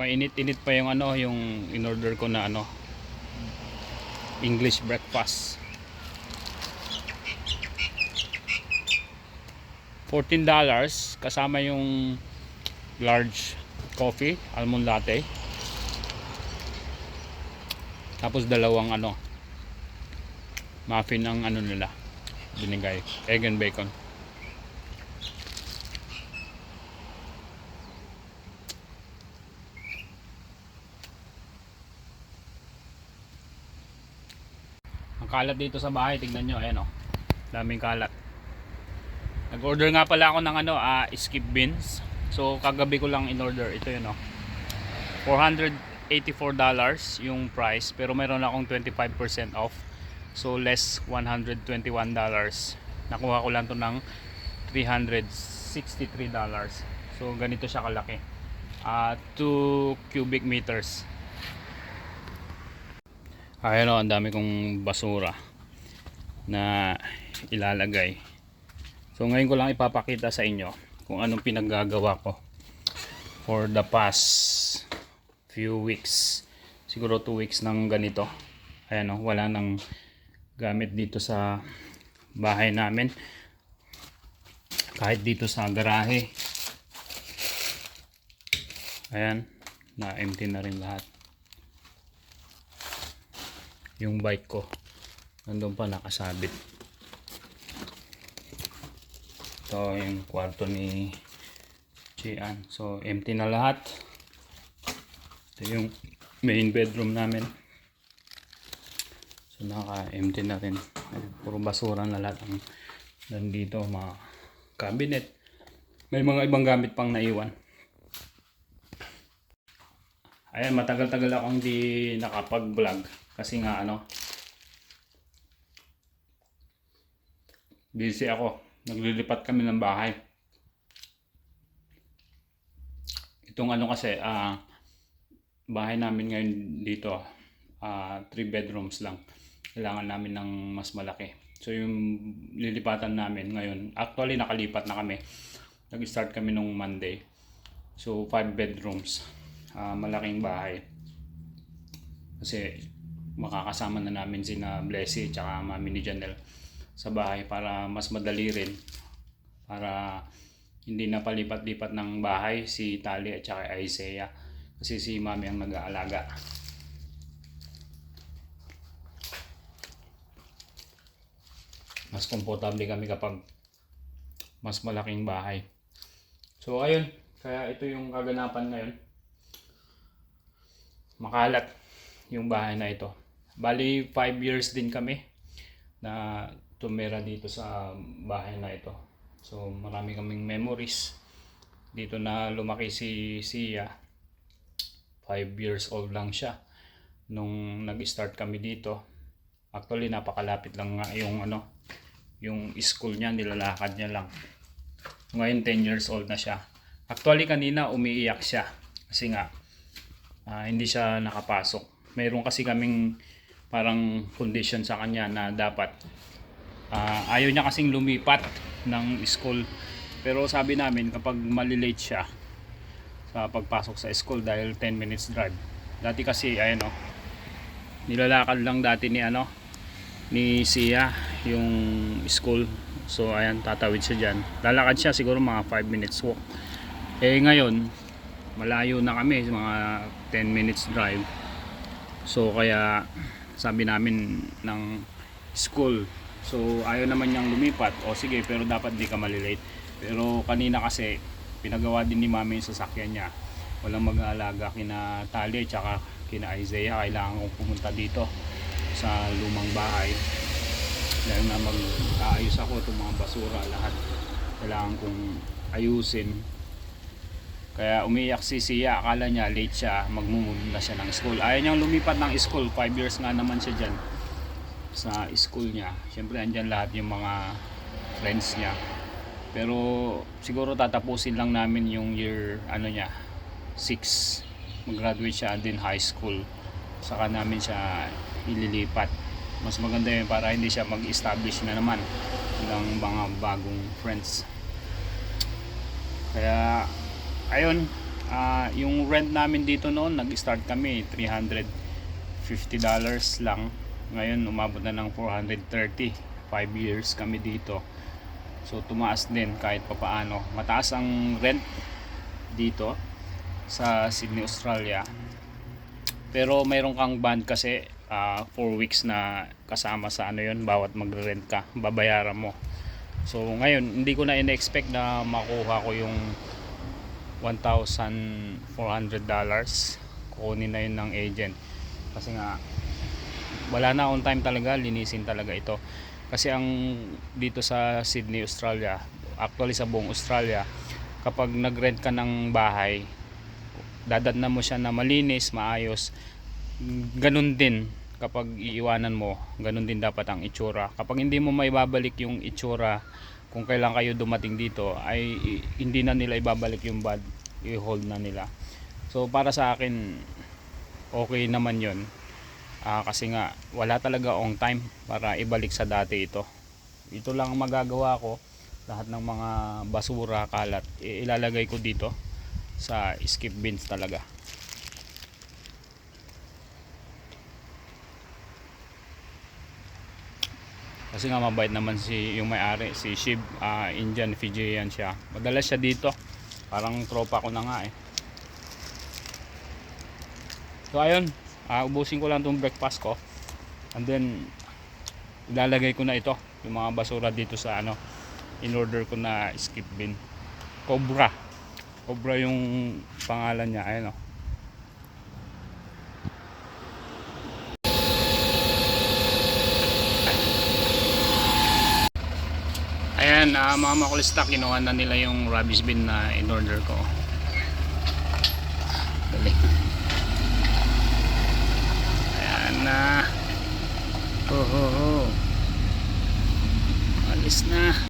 mainit-init pa yung ano, yung in-order ko na ano, English breakfast. $14 kasama yung large coffee, almond latte. Tapos dalawang ano, muffin ang ano nila, binigay, egg and bacon. Kalat dito sa bahay, tignan nyo, ayan o. Daming kalat. Nag-order nga pala ako ng ano, ah, skip beans. So kagabi ko lang in-order. Ito yun o. $484 yung price. Pero meron akong 25% off. So less $121. Nakuha ko lang to ng $363. So ganito siya kalaki. Ah, 2 cubic meters. Ayan o, ang dami kong basura na ilalagay. So ngayon ko lang ipapakita sa inyo kung anong pinaggagawa ko for the past few weeks. Siguro 2 weeks ng ganito. Ayan o, wala nang gamit dito sa bahay namin. Kahit dito sa garahe. Ayan, na-empty na rin lahat. Yung bike ko, nandun pa nakasabit. Ito yung kwarto ni Chian. So, empty na lahat. Ito yung main bedroom namin. So, naka-empty na rin. Puro basura na lahat ang nandito. Mga cabinet. May mga ibang gamit pang naiwan. Ayan, matagal-tagal akong di nakapag-vlog. Kasi nga ano, busy ako. Naglilipat kami ng bahay. Itong ano kasi, ah, bahay namin ngayon dito, ah, three bedrooms lang. Kailangan namin ng mas malaki. So yung lilipatan namin ngayon, actually nakalipat na kami. Nag-start kami nung Monday. So five bedrooms, ah, malaking bahay. Kasi makakasama na namin si na Blessy at mami ni Janelle sa bahay para mas madali rin para hindi na palipat-lipat ng bahay si Tali at saka Isaiah. Kasi si mami ang nag-aalaga. Mas komportable kami kapag mas malaking bahay. So ayun. Kaya ito yung kaganapan ngayon makalat yung bahay na ito bali 5 years din kami na tumira dito sa bahay na ito. So marami kaming memories. Dito na lumaki si Sia. 5 years old lang siya nung nag-start kami dito. Actually napakalapit lang nga yung ano, yung school niya, nilalakad niya lang. Ngayon 10 years old na siya. Actually kanina umiiyak siya kasi nga ah, hindi siya nakapasok. Mayroon kasi kaming parang condition sa kanya na dapat Ah, ayaw niya kasing lumipat ng school. Pero sabi namin kapag malilate siya sa pagpasok sa school dahil 10 minutes drive. Dati kasi ayun oh. Nilalakad lang dati ni ano ni Sia yung school. So ayan tatawid siya diyan. Lalakad siya siguro mga 5 minutes walk. Eh ngayon malayo na kami mga 10 minutes drive. So kaya sabi namin ng school So ayaw naman niyang lumipat. O sige, pero dapat di ka malilate. Pero kanina kasi pinagawa din ni mami yung sasakyan niya. Walang mag-aalaga kina Tali tsaka kina Isaiah. Kailangan kong pumunta dito sa lumang bahay. Dahil na mag-aayos ako itong mga basura lahat. Kailangan kong ayusin. Kaya umiyak si Sia, akala niya late siya, magmumove na siya ng school. Ayaw niyang lumipat ng school, 5 years nga naman siya dyan sa school niya. Siyempre andyan lahat yung mga friends niya. Pero siguro tatapusin lang namin yung year ano niya 6. Mag-graduate siya din high school. Saka namin siya ililipat. Mas maganda yun para hindi siya mag-establish na naman ng mga bagong friends. Kaya ayun, Ah, yung rent namin dito noon, nag-start kami 350 dollars lang. Ngayon umabot na ng 430. 5 years kami dito. So tumaas din kahit papaano. Mataas ang rent dito sa Sydney, Australia. Pero mayroon kang band kasi 4 weeks na kasama sa ano yon bawat magre-rent ka, babayaran mo. So ngayon, hindi ko na in-expect na makuha ko yung $1,400 kukunin na yun ng agent. Kasi nga wala na on time talaga linisin talaga ito. Kasi ang dito sa Sydney, Australia actually sa buong Australia kapag nag-rent ka ng bahay dadatnan mo siya na malinis, maayos ganun din kapag iiwanan mo ganun din dapat ang itsura. Kapag hindi mo maibabalik yung itsura kung kailan kayo dumating dito ay hindi na nila ibabalik yung bad i-hold na nila. So para sa akin okay naman yon Ah, kasi nga wala talaga on time para ibalik sa dati ito. Ito lang ang magagawa ko. Lahat ng mga basura kalat ilalagay ko dito sa skip bins talaga kasi nga mabait naman si yung may-ari si Shib ah, Indian Fijian siya. Madalas siya dito. Parang tropa ko na nga eh. So ayun. Ah, ubusin ko lang tong breakfast ko. And then ilalagay ko na ito yung mga basura dito sa ano in order ko na skip bin. Cobra. Cobra yung pangalan niya ayun oh. Ayan, uh, mga makulista, kinuha na nila yung rubbish bin na in-order ko. Dali. Ayan na. Oh, oh, oh. Alis na.